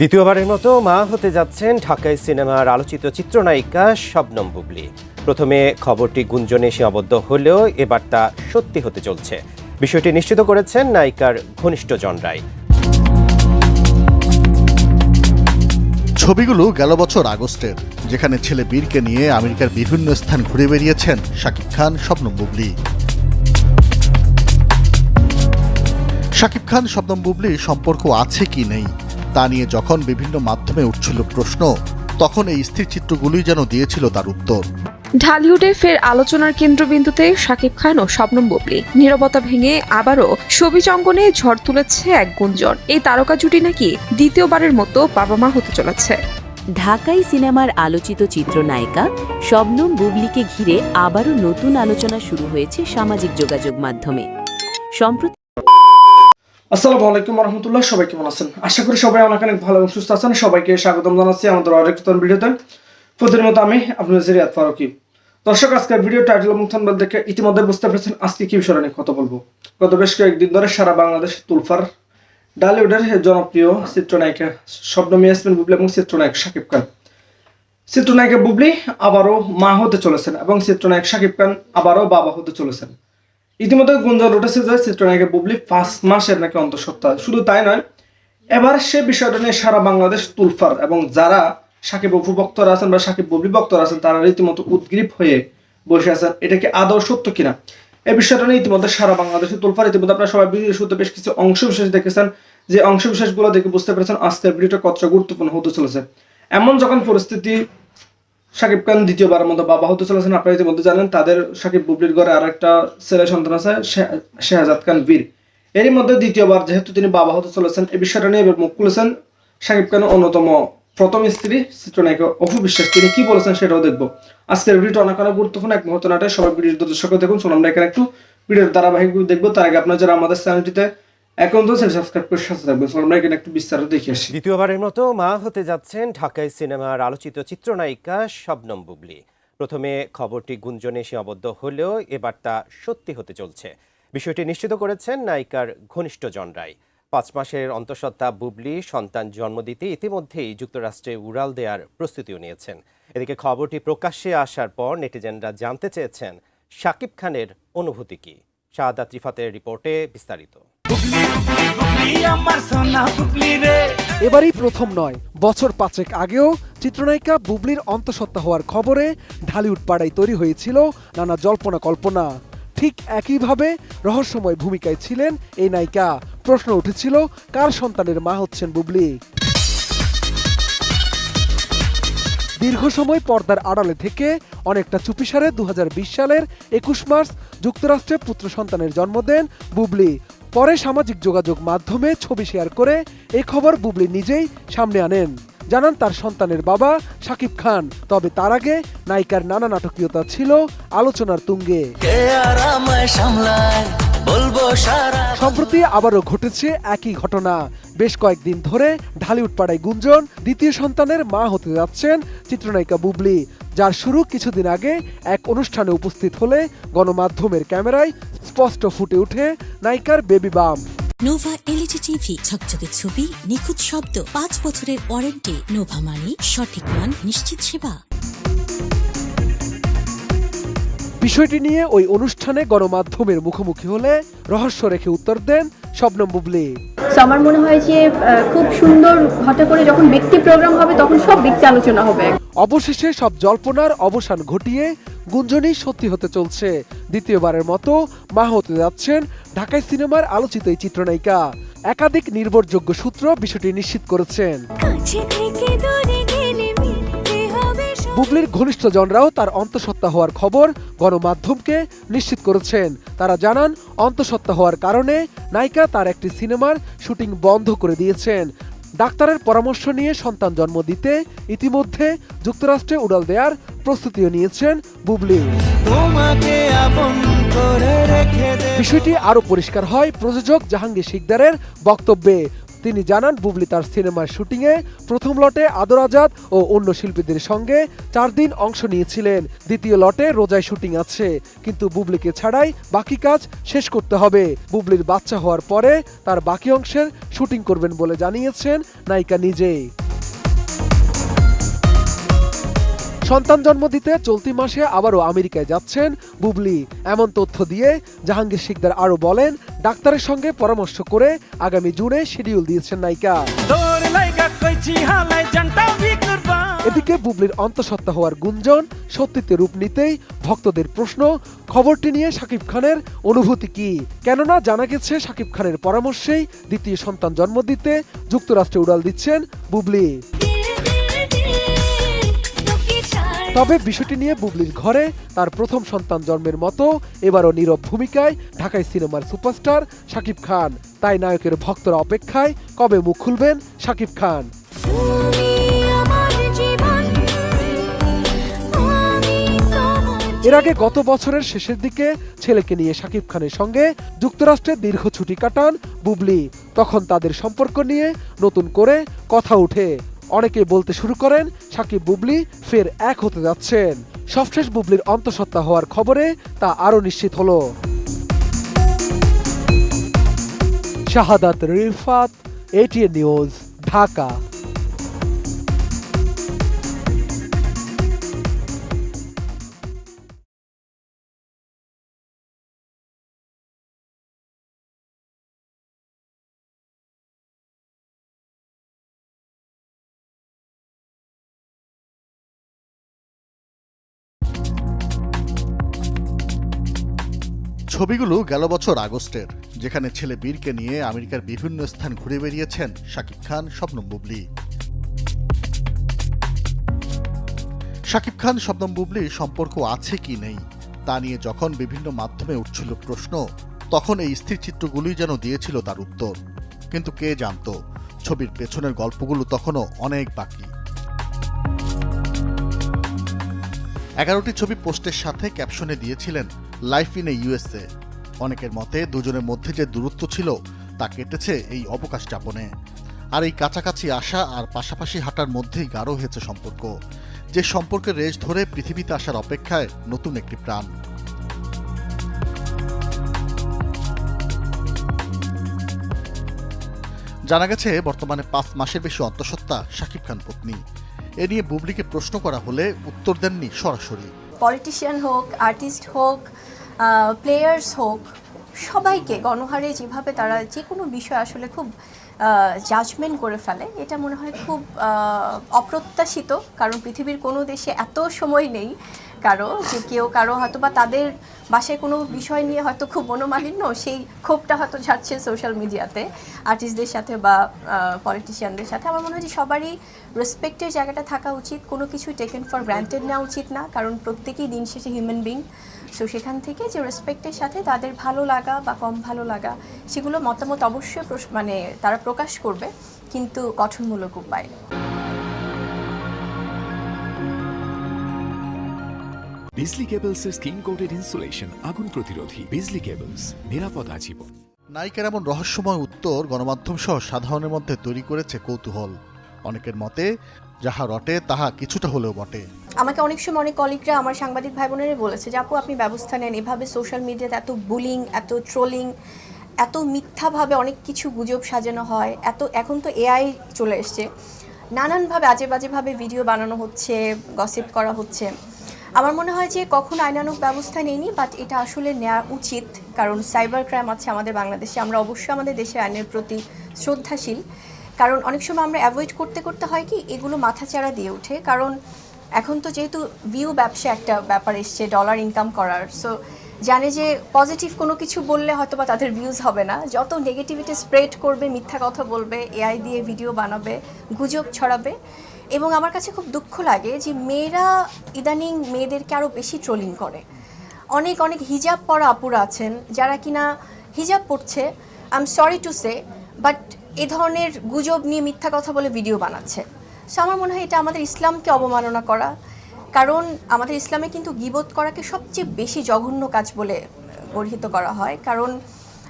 দ্বিতীয়বারের মতো মা হতে যাচ্ছেন ঢাকায় সিনেমার আলোচিত চিত্রনায়িকা শবনম বুবলি। প্রথমে খবরটি গুঞ্জনে সীমাবদ্ধ হলেও এবার তা সত্যি হতে চলছে। বিষয়টি নিশ্চিত করেছেন নায়িকার ঘনিষ্ঠ জন রায়। ছবিগুলো গেল বছর আগস্টের, যেখানে ছেলে বীরকে নিয়ে আমেরিকার বিভিন্ন স্থান ঘুরে বেরিয়েছেন শাকিব খান, শবনম বুবলি। শাকিব খান, শবনম বুবলি সম্পর্ক আছে কি নেই? তা নিয়ে যখন বিভিন্ন মাধ্যমে উঠছিল প্রশ্ন তখন এই স্থির চিত্রগুলোই যেন দিয়েছিল তার উত্তর। ঢালিউডে ফের আলোচনার কেন্দ্রবিন্দুতে শাকিব খান ও শবনম বুবলি। নীরবতা ভেঙে আবারও সবিজ অঙ্গনে ঝড় তুলেছে এক গুঞ্জন। এই তারকা জুটি নাকি দ্বিতীয়বারের মতো বাবা মা হতে চলেছে। ঢাকাই সিনেমার আলোচিত চিত্রনায়িকা শবনম বুবলিকে ঘিরে আবারও নতুন আলোচনা শুরু হয়েছে সামাজিক যোগাযোগ মাধ্যমে। সম্প্রতি আসসালামু আলাইকুম রহমতুল্লাহ, সবাই কেমন আছেন? আশা করি সবাই অনেক অনেক ভালো এবং সুস্থ আছেন। সবাইকে স্বাগতম জানাচ্ছি আমাদের আরেক নতুন ভিডিওতে। প্রতিদিন মতো আমি আপনাদের জিরিয়াত ফারুকি। দর্শক, আজকের ভিডিও টাইটেল এবং থাম্বনেল দেখে ইতিমধ্যে বুঝতে পেরেছেন আজকে কি বিষয় নিয়ে কথা বলব। গত বেশ কয়েকদিন ধরে সারা বাংলাদেশ তুলফার ডালিউডের জনপ্রিয় চিত্রনায়িকা শবনম ইয়াসমিন বুবলি এবং চিত্রনায়ক শাকিব খান। চিত্রনায়িকা বুবলি আবারও মা হতে চলেছেন এবং চিত্রনায়ক শাকিব খান আবারও বাবা হতে চলেছেন। ইতিমধ্যে গুঞ্জন উঠেছে যে চিত্রনায়িকা বুবলি পাঁচ মাসের নাকি অন্তঃসত্ত্বা। শুধু তাই নয়, এবার সে বিষয়টা নিয়ে সারা বাংলাদেশ তুলফার এবং যারা সাকিব অপু ভক্তরা আছেন বা সাকিব বুবলি ভক্তরা আছেন, তারা রীতিমতো উদ্গ্রীব হয়ে বসে আছেন। এটা কি আদৌ সত্য কিনা? এই বিষয়টা নিয়ে ইতিমধ্যে সারা বাংলাদেশে তুলফার। ইতিমধ্যে আপনারা সবাই ভিডিও শুরুতে বেশ কিছু অংশ বিশেষ দেখেছেন। যে অংশ বিশেষগুলো দেখে বুঝতে পেরেছেন আজকের ভিডিওটা কতটা গুরুত্বপূর্ণ হতে চলেছে। এমন যখন পরিস্থিতি সাকিব খান দ্বিতীয়বারের মতো বাবা হতে চলেছেন। আপনারা ইতিমধ্যে জানেন, তাদের সাকিব বুবলির ঘরে আর একটা ছেলে সন্তান আছে শেহজাদ খান বীর। এরই মধ্যে দ্বিতীয়বার যেহেতু তিনি বাবা হতে চলেছেন এই বিষয়টা নিয়ে এবার মুখ খুলেছেন সাকিব খানের অন্যতম প্রথম স্ত্রী চিত্রনায়িকা অপু বিশ্বাস। তিনি কি বলেছেন সেটাও দেখব। আজকের ভিডিওটা অনেক অনেক গুরুত্বপূর্ণ, এক মুহূর্ত নাটে সবাই ভিডিওর দর্শক দেখুন। শোনাম আমরা এখানে একটু ভিডিওর ধারাবাহিক দেখব। তার আগে আপনারা যারা আমাদের চ্যানেলটিতে এখন তো সাবস্ক্রাইব করে সাথে থাকবেন আমরা এখানে একটু বিস্তারিত দেখে আসি। দ্বিতীয়বারের মতো মা হতে যাচ্ছেন ঢাকায় সিনেমার আলোচিত চিত্রনায়িকা শবনম বুবলি। প্রথমে খবরটি গুঞ্জনে সীমাবদ্ধ হলেও এবার তা সত্যি হতে চলছে। বিষয়টি নিশ্চিত করেছেন নায়িকার ঘনিষ্ঠ জন রায়। পাঁচ মাসের অন্তঃসত্ত্বা বুবলি সন্তান জন্ম দিতে ইতিমধ্যেই যুক্তরাষ্ট্রে উড়াল দেওয়ার প্রস্তুতিও নিয়েছেন। এদিকে খবরটি প্রকাশ্যে আসার পর নেটিজেনরা জানতে চেয়েছেন, শাকিব খানের অনুভূতি কি? শাহাদাত ত্রিফাতের রিপোর্টে বিস্তারিত। এবারই প্রথম নয়, বছর পাঁচেক আগেও চিত্রনায়িকা বুবলির অন্তঃসত্ত্বা হওয়ার খবরে ঢালিউড পাড়ায় তৈরি হয়েছিল নানা জল্পনা কল্পনা। ঠিক একইভাবে রহস্যময় ভূমিকায় ছিলেন এই নায়িকা। প্রশ্ন উঠেছিল, কার সন্তানের মা হচ্ছেন বুবলি? দীর্ঘ সময় পর্দার আড়ালে থেকে অনেকটা চুপিসারে দু হাজার বিশ সালের একুশ মার্চ যুক্তরাষ্ট্রে পুত্র সন্তানের জন্ম দেন বুবলি। পরে সামাজিক যোগাযোগ মাধ্যমে ছবি শেয়ার করে এই খবর বুবলি নিজেই সামনে আনেন। জানান তার সন্তানের বাবা শাকিব খান তবে তার আগে নায়িকার নানা নাটকীয়তা ছিল আলোচনার তুঙ্গে। সম্প্রতি আবারও ঘটেছে একই ঘটনা। বেশ কয়েকদিন ধরে ঢালিউড পাড়ায় গুঞ্জন দ্বিতীয় সন্তানের মা হতে যাচ্ছেন চিত্রনায়িকা বুবলি। যার শুরু কিছুদিন আগে এক অনুষ্ঠানে উপস্থিত হলে গণমাধ্যমের ক্যামেরায় স্পষ্ট ফুটে ওঠে নায়িকার বেবি বাম নোভা এলইডি টিভি ঝকঝকে ছবি নিখুঁত শব্দ পাঁচ বছরের ওয়ারেন্টি। নোভা মানে সঠিক মান নিশ্চিত সেবা। বিষয়টি নিয়ে ওই অনুষ্ঠানে গণমাধ্যমের মুখোমুখি হলে রহস্য রেখে উত্তর দেন শবনম বুবলি। আমার মনে হয় যে খুব সুন্দর হঠাৎ করে যখন ব্যক্তি প্রোগ্রাম হবে তখন সব ব্যক্তি আলোচনা হবে। অবশেষে সব জল্পনার অবসান ঘটিয়ে গুঞ্জনই সত্যি হতে চলছে। দ্বিতীয়বারের মতো মা হতে যাচ্ছেন ঢাকায় সিনেমার আলোচিত এই চিত্রনায়িকা। একাধিক নির্ভরযোগ্য সূত্র বিষয়টি নিশ্চিত করেছেন। বুবলির ঘনিষ্ঠ জনরাও তার অন্তঃসত্ত্বা হওয়ার খবর গণমাধ্যমকে নিশ্চিত করেছেন। তারা জানান অন্তঃসত্ত্বা হওয়ার কারণে নায়িকা তার একটি সিনেমার শুটিং বন্ধ করে দিয়েছেন। ডাক্তারের পরামর্শ নিয়ে সন্তান জন্ম দিতে ইতিমধ্যে যুক্তরাষ্ট্রে উড়াল দেওয়ার প্রস্তুতিও নিয়েছেন বুবলি। বিষয়টি আরও পরিষ্কার হয় প্রযোজক জাহাঙ্গীর শিকদারের বক্তব্যে। তিনি জানান, বুবলি তার সিনেমার শুটিংয়ে প্রথম লটে আদর আজাদ ও অন্য শিল্পীদের সঙ্গে চার দিন অংশ নিয়েছিলেন। দ্বিতীয় লটে রোজায় শুটিং আছে, কিন্তু বুবলিকে ছাড়াই বাকি কাজ শেষ করতে হবে। বুবলির বাচ্চা হওয়ার পরে তার বাকি অংশের শুটিং করবেন বলে জানিয়েছেন নায়িকা নিজেই। সন্তান জন্ম দিতে চলতি মাসে আবারও আমেরিকায় যাচ্ছেন বুবলি। এমন তথ্য দিয়ে জাহাঙ্গীর শিকদার আরও বলেন ডাক্তারের সঙ্গে পরামর্শ করে আগামী জুনে শিডিউল দিয়েছেন নায়িকা। এদিকে বুবলির অন্তঃসত্ত্বা হওয়ার গুঞ্জন সত্যিতে রূপ নিতেই ভক্তদের প্রশ্ন খবরটি নিয়ে শাকিব খানের অনুভূতি কি? কেননা জানা গেছে শাকিব খানের পরামর্শেই দ্বিতীয় সন্তান জন্ম দিতে যুক্তরাষ্ট্রে উড়াল দিচ্ছেন বুবলি। তবে বিষয়টি নিয়ে বুবলির ঘরে তার প্রথম সন্তান জন্মের মতো এবারও নীরব ভূমিকায় ঢাকায় সিনেমার সুপারস্টার শাকিব খান। তাই নায়কের ভক্তরা অপেক্ষায় কবে মুখ খুলবেন শাকিব খান? এর আগে গত বছরের শেষের দিকে ছেলেকে নিয়ে শাকিব খানের সঙ্গে যুক্তরাষ্ট্রে দীর্ঘ ছুটি কাটান বুবলি। তখন তাদের সম্পর্ক নিয়ে নতুন করে কথা উঠে অনেকে বলতে শুরু করেন, সাকিব বুবলি ফের এক হতে যাচ্ছেন। সবশেষ বুবলির অন্তঃসত্ত্বা হওয়ার খবরে তা আরও নিশ্চিত হলো। Shahadat Rifat ATN news Dhaka. ছবিগুলো গেল বছর আগস্টের, যেখানে ছেলে বীরকে নিয়ে আমেরিকার বিভিন্ন স্থান ঘুরে বেরিয়েছেন শাকিব খান, শবনম বুবলি। শাকিব খান, শবনম বুবলি সম্পর্ক আছে কি নেই? তা নিয়ে যখন বিভিন্ন মাধ্যমে উঠছিল প্রশ্ন, তখন এই স্থির চিত্রগুলোই যেন দিয়েছিল তার উত্তর। কিন্তু কে জানতো, ছবির পেছনের গল্পগুলো তখনও অনেক বাকি। এগারোটি ছবি পোস্টের সাথে ক্যাপশনে দিয়েছিলেন লাইফ ইন এ ইউএসএ অনেকের মতে দুজনের মধ্যে যে দূরত্ব ছিল, তা কেটেছে এই অবকাশ যাপনে। আর এই কাছাকাছি আসা আর পাশাপাশি হাঁটার মধ্যেই গাঢ় হয়েছে সম্পর্ক। যে সম্পর্কের রেশ ধরে পৃথিবীতে আসার অপেক্ষায় নতুন একটি প্রাণ। জানা গেছে, বর্তমানে পাঁচ মাসের বেশি অন্তঃসত্ত্বা শাকিব খান পত্নী। এ নিয়ে বুবলিকে প্রশ্ন করা হলে উত্তর দেননি সরাসরি। পলিটিশিয়ান হোক আর্টিস্ট হোক প্লেয়ার্স হোক, সবাইকে, গণহারে যেভাবে তারা যে কোনো বিষয় আসলে খুব জাজমেন্ট করে ফেলে, এটা মনে হয় খুব অপ্রত্যাশিত। কারণ পৃথিবীর কোনো দেশে এত সময় নেই কারও, যে কেউ কারও হয়তো বা তাদের বাসায় কোনো বিষয় নিয়ে হয়তো খুব মনোমালিন্য, সেই ক্ষোভটা হয়তো ঝাড়ছে সোশ্যাল মিডিয়াতে আর্টিস্টদের সাথে বা পলিটিশিয়ানদের সাথে। আমার মনে হয় যে সবারই রেসপেক্টের জায়গাটা থাকা উচিত। কোনো কিছু টেকেন ফর গ্রান্টেড নেওয়া উচিত না। কারণ প্রত্যেকেই দিন শেষে হিউম্যান বিং সো সেখান থেকে যে রেসপেক্টের সাথে তাদের ভালো লাগা বা কম ভালো লাগা সেগুলো মতামত অবশ্যই প্রশ- মানে তারা প্রকাশ করবে কিন্তু গঠনমূলক উপায়। বিজলি কেবলসের স্কিন কোটেড ইনসুলেশন আগুন প্রতিরোধী। বিজলি কেবলস নিরাপদ আজীবন। নায়িকার এমন রহস্যময় উত্তর গণমাধ্যম সহ সাধারণের মধ্যে তৈরি করেছে কৌতূহল। অনেকের মতে যাহা রটে তাহা কিছুটা হলেও বটে। আমাকে অনেক সময় অনেক কলিগরা আমার সাংবাদিক ভাই বোনেরা বলেছে যে, আপু, আপনি ব্যবস্থা নেন। এভাবে সোশ্যাল মিডিয়াতে এত বুলিং এত ট্রোলিং এত মিথ্যাভাবে অনেক কিছু গুজব সাজানো হয়। এত, এখন তো এআই চলে এসছে। নানানভাবে আজে বাজেভাবে ভিডিও বানানো হচ্ছে গসিপ করা হচ্ছে। আমার মনে হয় যে, কখন আইনানুক ব্যবস্থা নেইনি বাট এটা আসলে নেওয়া উচিত। কারণ সাইবার ক্রাইম আছে আমাদের বাংলাদেশে। আমরা অবশ্যই আমাদের দেশের আইনের প্রতি শ্রদ্ধাশীল। কারণ অনেক সময় আমরা অ্যাভয়েড করতে করতে হয় কি, এগুলো মাথাচাড়া দিয়ে ওঠে। কারণ এখন তো যেহেতু ভিউ ব্যবসা একটা ব্যাপার এসছে ডলার ইনকাম করার সো জানে যে পজিটিভ কোনো কিছু বললে হয়তো বা তাদের ভিউজ হবে না। যত নেগেটিভিটি স্প্রেড করবে, মিথ্যা কথা বলবে এআই দিয়ে ভিডিও বানাবে, গুজব ছড়াবে, এবং আমার কাছে খুব দুঃখ লাগে যে মেয়েরা ইদানিং মেয়েদেরকে আরও বেশি ট্রোলিং করে। অনেক অনেক হিজাব পরা আপুরা আছেন যারা কিনা হিজাব পড়ছে I am sorry to say but এ ধরনের গুজব নিয়ে মিথ্যা কথা বলে ভিডিও বানাচ্ছে। সো আমার মনে হয় এটা আমাদের ইসলামকে অবমাননা করা। কারণ আমাদের ইসলামে কিন্তু গিবত করাকে সবচেয়ে বেশি জঘন্য কাজ বলে গর্হিত করা হয়। কারণ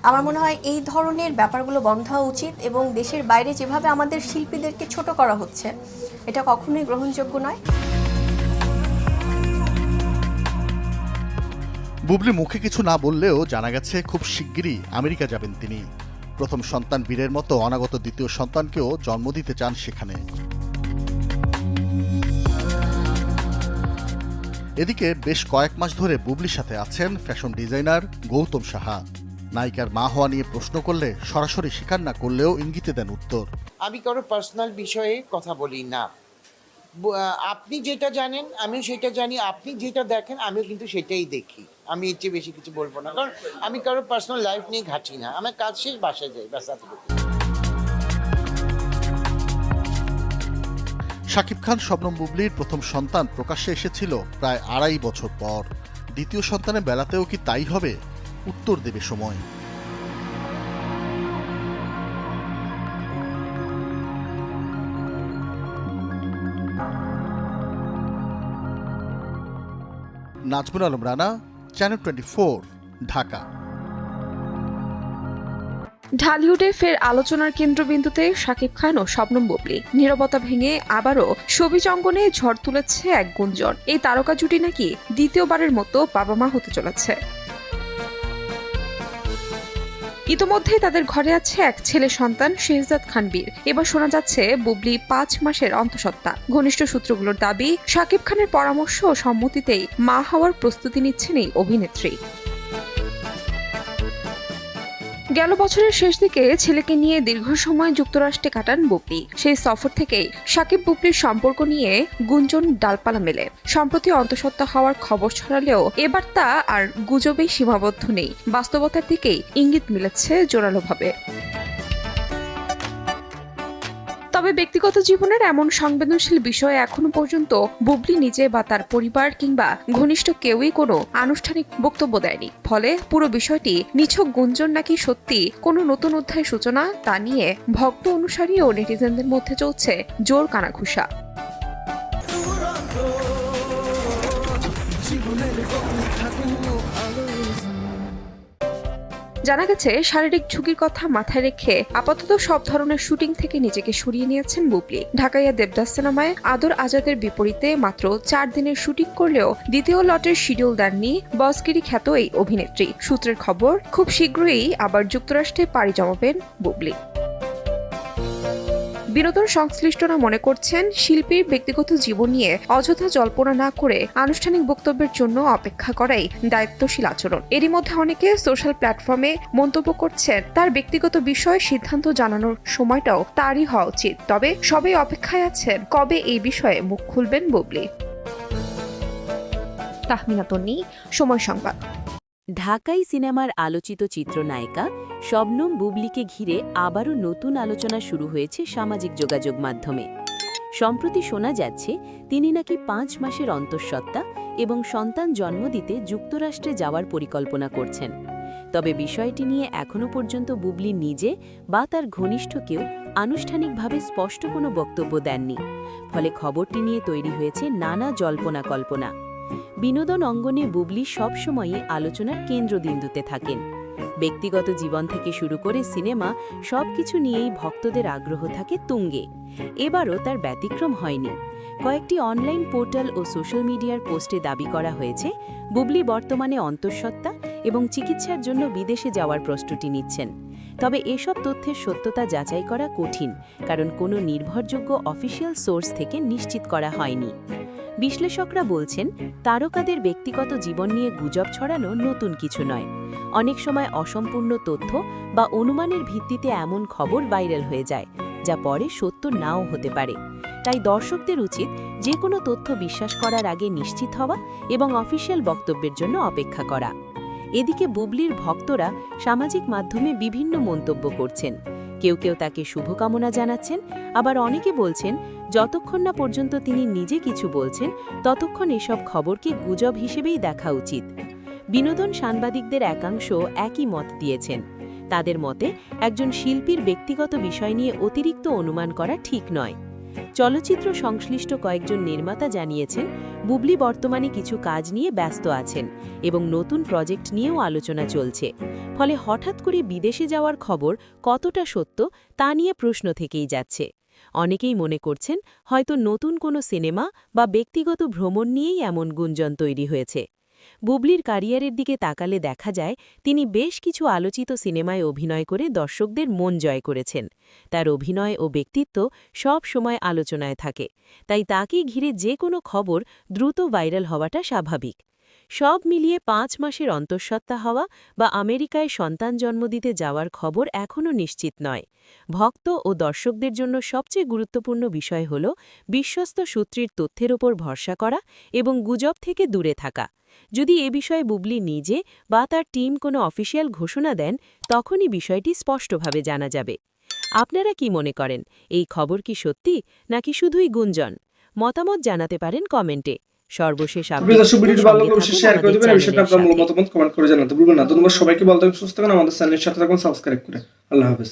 আমার মনে হয় এই ধরনের ব্যাপারগুলো বন্ধ হওয়া উচিত এবং দেশের বাইরে যেভাবে আমাদের শিল্পীদেরকে ছোট করা হচ্ছে, এটা কখনোই গ্রহণযোগ্য নয়। বুবলি, মুখে কিছু না বললেও জানা গেছে খুব শিগগিরই আমেরিকা যাবেন তিনি। প্রথম সন্তান বীরের মতো, অনাগত দ্বিতীয় সন্তানকেও জন্ম দিতে চান সেখানে। এদিকে বেশ কয়েক মাস ধরে বুবলির সাথে আছেন ফ্যাশন ডিজাইনার গৌতম সাহা। নায়িকার মা হওয়া নিয়ে প্রশ্ন করলে সরাসরি স্বীকার না করলেও ইঙ্গিতে দেন উত্তর। আমি কারও পার্সোনাল বিষয়ে কথা বলি না। আপনি যেটা জানেন, আমিও সেটা জানি, আপনি যেটা দেখেন, আমিও কিন্তু সেটাই দেখি। আমি এর চেয়ে বেশি কিছু বলব না, কারণ আমি কারও পার্সোনাল লাইফ নিয়ে ঘাঁটি না। আমার কাজ শেষ, বাসায় যাই, ব্যাস শাকিব খান শবনম বুবলির প্রথম সন্তান প্রকাশ্যে এসেছিল প্রায় আড়াই বছর পর। দ্বিতীয় সন্তানের বেলাতেও কি তাই হবে? উত্তর দেবে সময়। Nazmul Alam Rana channel twenty Dhaka. ঢালিউডে ফের আলোচনার কেন্দ্রবিন্দুতে শাকিব খান ও শবনম বুবলি। নীরবতা ভেঙে আবারও সবিজ অঙ্গনে ঝড় তুলেছে এক গুঞ্জন। এই তারকা জুটি নাকি দ্বিতীয়বারের মতো বাবা মা হতে চলেছে। ইতোমধ্যেই তাদের ঘরে আছে এক ছেলে সন্তান, শেহজাদ খানবীর এবার শোনা যাচ্ছে বুবলি পাঁচ মাসের অন্তঃসত্ত্বা। ঘনিষ্ঠ সূত্রগুলোর দাবি, শাকিব খানের পরামর্শ ও সম্মতিতেই মা হওয়ার প্রস্তুতি নিচ্ছেন এই অভিনেত্রী। গেল বছরের শেষ দিকে ছেলেকে নিয়ে দীর্ঘ সময় যুক্তরাষ্ট্রে কাটান বুবলি সেই সফর থেকেই সাকিব বুবলির সম্পর্ক নিয়ে গুঞ্জন ডালপালা মেলে। সম্প্রতি অন্তঃসত্ত্বা হওয়ার খবর ছড়ালেও এবার তা আর গুজবেই সীমাবদ্ধ নেই। বাস্তবতার দিকেই ইঙ্গিত মিলেছে জোরালোভাবে। তবে ব্যক্তিগত জীবনের এমন সংবেদনশীল বিষয়ে এখনও পর্যন্ত বুবলি নিজে বা তার পরিবার কিংবা ঘনিষ্ঠ কেউই কোনো আনুষ্ঠানিক বক্তব্য দেয়নি। ফলে পুরো বিষয়টি নিছক গুঞ্জন নাকি সত্যি কোনো নতুন অধ্যায় সূচনা তা নিয়ে ভক্ত অনুসারী ও নেটিজেনদের মধ্যে চলছে জোর কানাঘুষা। জানা গেছে, শারীরিক ঝুঁকির কথা মাথায় রেখে আপাতত সব ধরনের শুটিং থেকে নিজেকে সরিয়ে নিয়েছেন বুবলি। ঢাকাইয়া দেবদাস সিনেমায় আদর আজাদের বিপরীতে মাত্র চার দিনের শুটিং করলেও দ্বিতীয় লটের শিডিউল দেননি বসগিরি খ্যাত এই অভিনেত্রী। সূত্রের খবর, খুব শীঘ্রই আবার যুক্তরাষ্ট্রে পাড়ি জমাবেন বুবলি। বিনোদন সংশ্লিষ্টরা মনে করছেন শিল্পীর ব্যক্তিগত জীবন নিয়ে অযথা জল্পনা না করে আনুষ্ঠানিক বক্তব্যের জন্য অপেক্ষা করাই দায়িত্বশীল আচরণ। এরই মধ্যে অনেকে সোশ্যাল প্ল্যাটফর্মে মন্তব্য করছেন, তার ব্যক্তিগত বিষয়ে সিদ্ধান্ত জানানোর সময়টাও তারই হওয়া উচিত। তবে সবাই অপেক্ষায় আছেন, কবে এই বিষয়ে মুখ খুলবেন বুবলি? তাহমিনা তন্নি, সময় সংবাদ। ঢাকাই সিনেমার আলোচিত চিত্রনায়িকা শবনম বুবলিকে ঘিরে আবারও নতুন আলোচনা শুরু হয়েছে সামাজিক যোগাযোগ মাধ্যমে। সম্প্রতি শোনা যাচ্ছে, তিনি নাকি পাঁচ মাসের অন্তঃসত্ত্বা এবং সন্তান জন্ম দিতে যুক্তরাষ্ট্রে যাওয়ার পরিকল্পনা করছেন। তবে বিষয়টি নিয়ে এখনও পর্যন্ত বুবলি নিজে বা তার ঘনিষ্ঠ কেউ আনুষ্ঠানিকভাবে স্পষ্ট কোনো বক্তব্য দেননি। ফলে খবরটি নিয়ে তৈরি হয়েছে নানা জল্পনা কল্পনা। বিনোদন অঙ্গনে বুবলি সবসময়ই আলোচনার কেন্দ্রবিন্দুতে থাকেন। ব্যক্তিগত জীবন থেকে শুরু করে সিনেমা সবকিছু নিয়েই ভক্তদের আগ্রহ থাকে তুঙ্গে। এবারও তার ব্যতিক্রম হয়নি। কয়েকটি অনলাইন পোর্টাল ও সোশ্যাল মিডিয়ার পোস্টে দাবি করা হয়েছে, বুবলি বর্তমানে অন্তঃসত্ত্বা এবং চিকিৎসার জন্য বিদেশে যাওয়ার প্রস্তুতি নিচ্ছেন। তবে এসব তথ্যের সত্যতা যাচাই করা কঠিন, কারণ কোনো নির্ভরযোগ্য অফিসিয়াল সোর্স থেকে নিশ্চিত করা হয়নি। বিশ্লেষকরা বলছেন, তারকাদের ব্যক্তিগত জীবন নিয়ে গুজব ছড়ানো নতুন কিছু নয়। অনেক সময় অসম্পূর্ণ তথ্য বা অনুমানের ভিত্তিতে এমন খবর ভাইরাল হয়ে যায়, যা পরে সত্য নাও হতে পারে। তাই দর্শকদের উচিত যে কোনো তথ্য বিশ্বাস করার আগে নিশ্চিত হওয়া এবং অফিসিয়াল বক্তব্যের জন্য অপেক্ষা করা। এদিকে বুবলির ভক্তরা সামাজিক মাধ্যমে বিভিন্ন মন্তব্য করছেন। কেউ কেউ তাকে শুভকামনা জানাচ্ছেন, আবার অনেকে বলছেন, যতক্ষণ না পর্যন্ত তিনি নিজে কিছু বলছেন, ততক্ষণ এসব খবরকে গুজব হিসেবেই দেখা উচিত। বিনোদন সাংবাদিকদের একাংশ একই মত দিয়েছেন। তাদের মতে, একজন শিল্পীর ব্যক্তিগত বিষয় নিয়ে অতিরিক্ত অনুমান করা ঠিক নয়। চলচ্চিত্র সংশ্লিষ্ট কয়েকজন নির্মাতা জানিয়েছেন, বুবলি বর্তমানে কিছু কাজ নিয়ে ব্যস্ত আছেন এবং নতুন প্রজেক্ট নিয়েও আলোচনা চলছে। ফলে হঠাৎ করে বিদেশে যাওয়ার খবর কতটা সত্য তা নিয়ে প্রশ্ন থেকেই যাচ্ছে। অনেকেই মনে করছেন, হয়তো নতুন কোনো সিনেমা বা ব্যক্তিগত ভ্রমণ নিয়েই এমন গুঞ্জন তৈরি হয়েছে। বুবলির ক্যারিয়ারের দিকে তাকালে দেখা যায়, তিনি বেশ কিছু আলোচিত সিনেমায় অভিনয় করে দর্শকদের মন জয় করেছেন। তার অভিনয় ও ব্যক্তিত্ব সব সময় আলোচনায় থাকে, তাই তাকে ঘিরে যে কোনো খবর দ্রুত ভাইরাল হওয়াটা স্বাভাবিক। সব মিলিয়ে পাঁচ মাসের অন্তঃসত্ত্বা হওয়া বা আমেরিকায় সন্তান জন্ম দিতে যাওয়ার খবর এখনও নিশ্চিত নয়। ভক্ত ও দর্শকদের জন্য সবচেয়ে গুরুত্বপূর্ণ বিষয় হল, বিশ্বস্ত সূত্রের তথ্যের ওপর ভরসা করা এবং গুজব থেকে দূরে থাকা। যদি এ বিষয়ে বুবলি নিজে বা তার টিম কোনো অফিসিয়াল ঘোষণা দেন তখনই বিষয়টি স্পষ্টভাবে জানা যাবে। আপনারা কি মনে করেন এই খবর কি সত্যি নাকি শুধুই গুঞ্জন? মতামত জানাতে পারেন কমেন্টে। সর্বশেষ প্রিয় দর্শক আপডেট ভিডিওটি ভালো লাগলে অবশ্যই শেয়ার করে দিবেন। এই বিষয়টা আপনার মূল মতামত কমেন্ট করে জানাতে ভুলবেন না। ধন্যবাদ সবাইকে ভালো সুস্থ থাকুন। আমাদের চ্যানেলের সাথে থাকুন সাবস্ক্রাইব করে আল্লাহ হাফেজ।